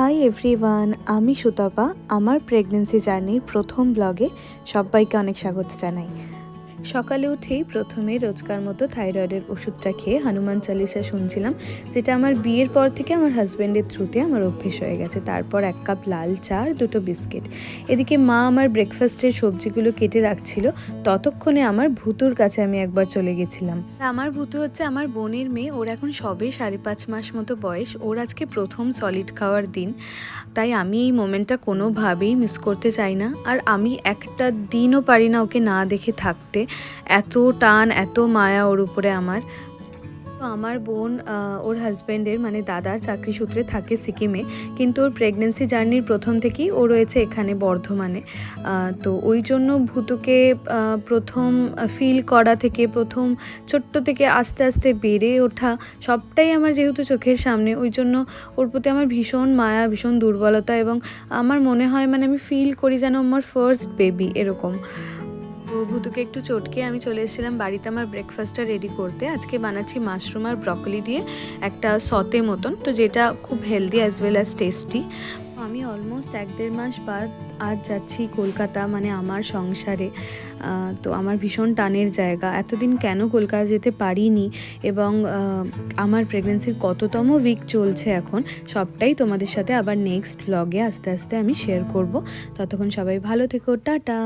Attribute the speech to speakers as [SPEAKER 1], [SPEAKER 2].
[SPEAKER 1] Hi everyone আমি সুতপা। আমার pregnancy জার্নির প্রথম ব্লগে সবাইকে অনেক স্বাগত জানাই। সকালে উঠেই প্রথমে রোজকার মতো থাইরয়েডের ওষুধটা খেয়ে হনুমান চালিসা শুনছিলাম, যেটা আমার বিয়ের পর থেকে আমার হাজব্যান্ডের থ্রুতে আমার অভ্যেস হয়ে গেছে। তারপর এক কাপ লাল চা আর দুটো বিস্কিট। এদিকে মা আমার ব্রেকফাস্টের সবজিগুলো কেটে রাখছিল, ততক্ষণে আমার ভুতুর কাছে আমি একবার চলে গেছিলাম। আমার ভুতু হচ্ছে আমার বোনের মেয়ে, ওর এখন সবে সাড়ে পাঁচ মাস মতো বয়স, ওর আজকে প্রথম সলিড খাওয়ার দিন। তাই আমি এই মোমেন্টটা কোনোভাবেই মিস করতে চাই না, আর আমি একটা দিনও পারি না ওকে না দেখে থাকতে। এত টান, এত মায়া ওর উপরে আমার। তো আমার বোন ওর হাজব্যান্ডের মানে দাদার চাকরি সূত্রে থাকে সিকিমে, কিন্তু ওর প্রেগনেন্সি জার্নির প্রথম থেকেই ও রয়েছে এখানে বর্ধমানে। তো ওই জন্য ভূতুকে প্রথম ফিল করা থেকে, প্রথম ছোট্ট থেকে আস্তে আস্তে বেড়ে ওঠা সবটাই আমার যেহেতু চোখের সামনে, ওই জন্য ওর প্রতি আমার ভীষণ মায়া, ভীষণ দুর্বলতা এবং আমার মনে হয় মানে আমি ফিল করি যেন আমার ফার্স্ট বেবি এরকম। ভুতুকে একটু চটকে আমি চলে এসেছিলাম বাড়িতে আমার ব্রেকফাস্টটা রেডি করতে। আজকে বানাচ্ছি মাশরুম আর ব্রকলি দিয়ে একটা সতে মতন, তো যেটা খুব healthy as well as tasty আমি অলমোস্ট এক দেড় মাস বাদ আজ যাচ্ছি কলকাতা মানে আমার সংসারে। তো আমার ভীষণ টানের জায়গা। এতদিন কেন কলকাতা যেতে পারিনি এবং আমার প্রেগনেন্সির কততম উইক চলছে এখন, সবটাই তোমাদের সাথে আবার নেক্সট ব্লগে আস্তে আস্তে আমি শেয়ার করব। ততক্ষণ সবাই ভালো থেকো, টাটা!